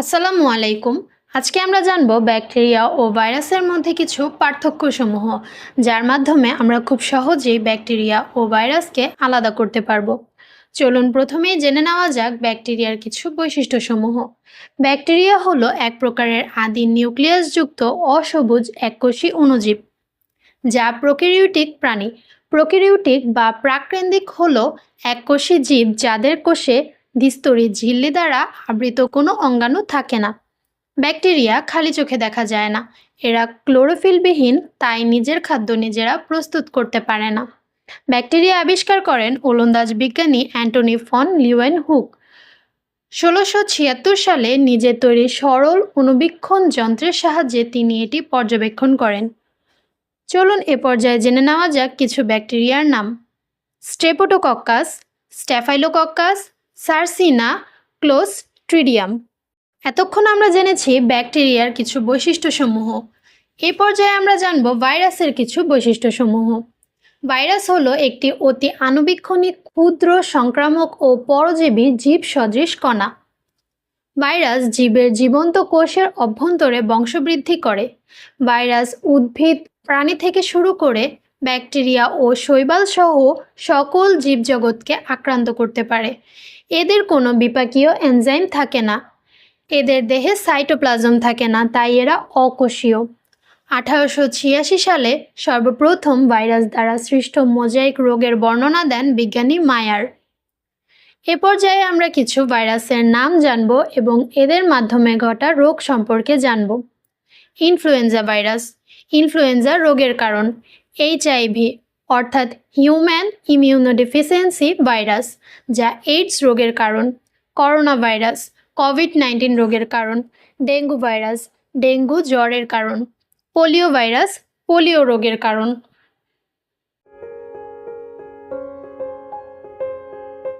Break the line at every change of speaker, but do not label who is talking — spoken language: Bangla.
আসসালামু আলাইকুম। আজকে আমরা জানব ব্যাকটেরিয়া ও ভাইরাসের মধ্যে কিছু পার্থক্যসমূহ, যার মাধ্যমে আমরা খুব সহজেই ব্যাকটেরিয়া ও ভাইরাসকে আলাদা করতে পারব। চলুন প্রথমেই জেনে নেওয়া যাক ব্যাকটেরিয়ার কিছু বৈশিষ্ট্যসমূহ। ব্যাকটেরিয়া হলো এক প্রকারের আদি নিউক্লিয়াসযুক্ত অসবুজ এককোষী অণুজীব, যা প্রোক্যারিওটিক প্রাণী। প্রোক্যারিওটিক বা প্রাককেন্দ্রিক হলো এককোষী জীব যাদের কোষে দ্বিস্তরী ঝিল্লি দ্বারা আবৃত কোনো অঙ্গাণু থাকে না। ব্যাকটেরিয়া খালি চোখে দেখা যায় না। এরা ক্লোরোফিলবিহীন, তাই নিজের খাদ্য নিজেরা প্রস্তুত করতে পারে না। ব্যাকটেরিয়া আবিষ্কার করেন ওলন্দাজ বিজ্ঞানী অ্যান্টনি ফন লিওয়েন হুক। ষোলোশো ছিয়াত্তর সালে নিজের তৈরি সরল অনুবীক্ষণ যন্ত্রের সাহায্যে তিনি এটি পর্যবেক্ষণ করেন। চলুন এ পর্যায়ে জেনে নেওয়া যাক কিছু ব্যাকটেরিয়ার নাম। স্ট্রেপোটোকক্কাস, স্ট্যাফাইলোকক্কাস সার্সিনা ক্লোস্ট্রিডিয়াম এতক্ষণ আমরা জেনেছি ব্যাকটেরিয়ার কিছু বৈশিষ্ট্যসমূহ। এই পর্যায়ে আমরা জানব ভাইরাসের কিছু বৈশিষ্ট্যসমূহ। ভাইরাস হলো একটি অতি আণুবীক্ষণিক, ক্ষুদ্র, সংক্রামক ও পরজীবী জীব সদৃশ কণা। ভাইরাস জীবের জীবন্ত কোষের অভ্যন্তরে বংশবৃদ্ধি করে। ভাইরাস উদ্ভিদ, প্রাণী থেকে শুরু করে ব্যাকটেরিয়া ও শৈবাল সহ সকল জীবজগৎকে আক্রান্ত করতে পারে। এদের কোনো বিপাকীয় এনজাইম থাকে না। এদের দেহে সাইটোপ্লাজম থাকে না, তাই এরা অকোষীয়। আঠারোশো ছিয়াশি সালে সর্বপ্রথম ভাইরাস দ্বারা সৃষ্ট মোজাইক রোগের বর্ণনা দেন বিজ্ঞানী মায়ার। এ পর্যায়ে আমরা কিছু ভাইরাসের নাম জানব এবং এদের মাধ্যমে ঘটা রোগ সম্পর্কে জানব। Influenza virus. ইনফ্লুয়েঞ্জা রোগের কারণ। এইচআইভি অর্থাৎ হিউম্যান ইমিউনোডিফিসিয়েন্সি ভাইরাস যা এইডস রোগের কারণ করোনা ভাইরাস কোভিড নাইন্টিন রোগের কারণ ডেঙ্গু ভাইরাস ডেঙ্গু জ্বরের কারণ পোলিও ভাইরাস পোলিও রোগের কারণ।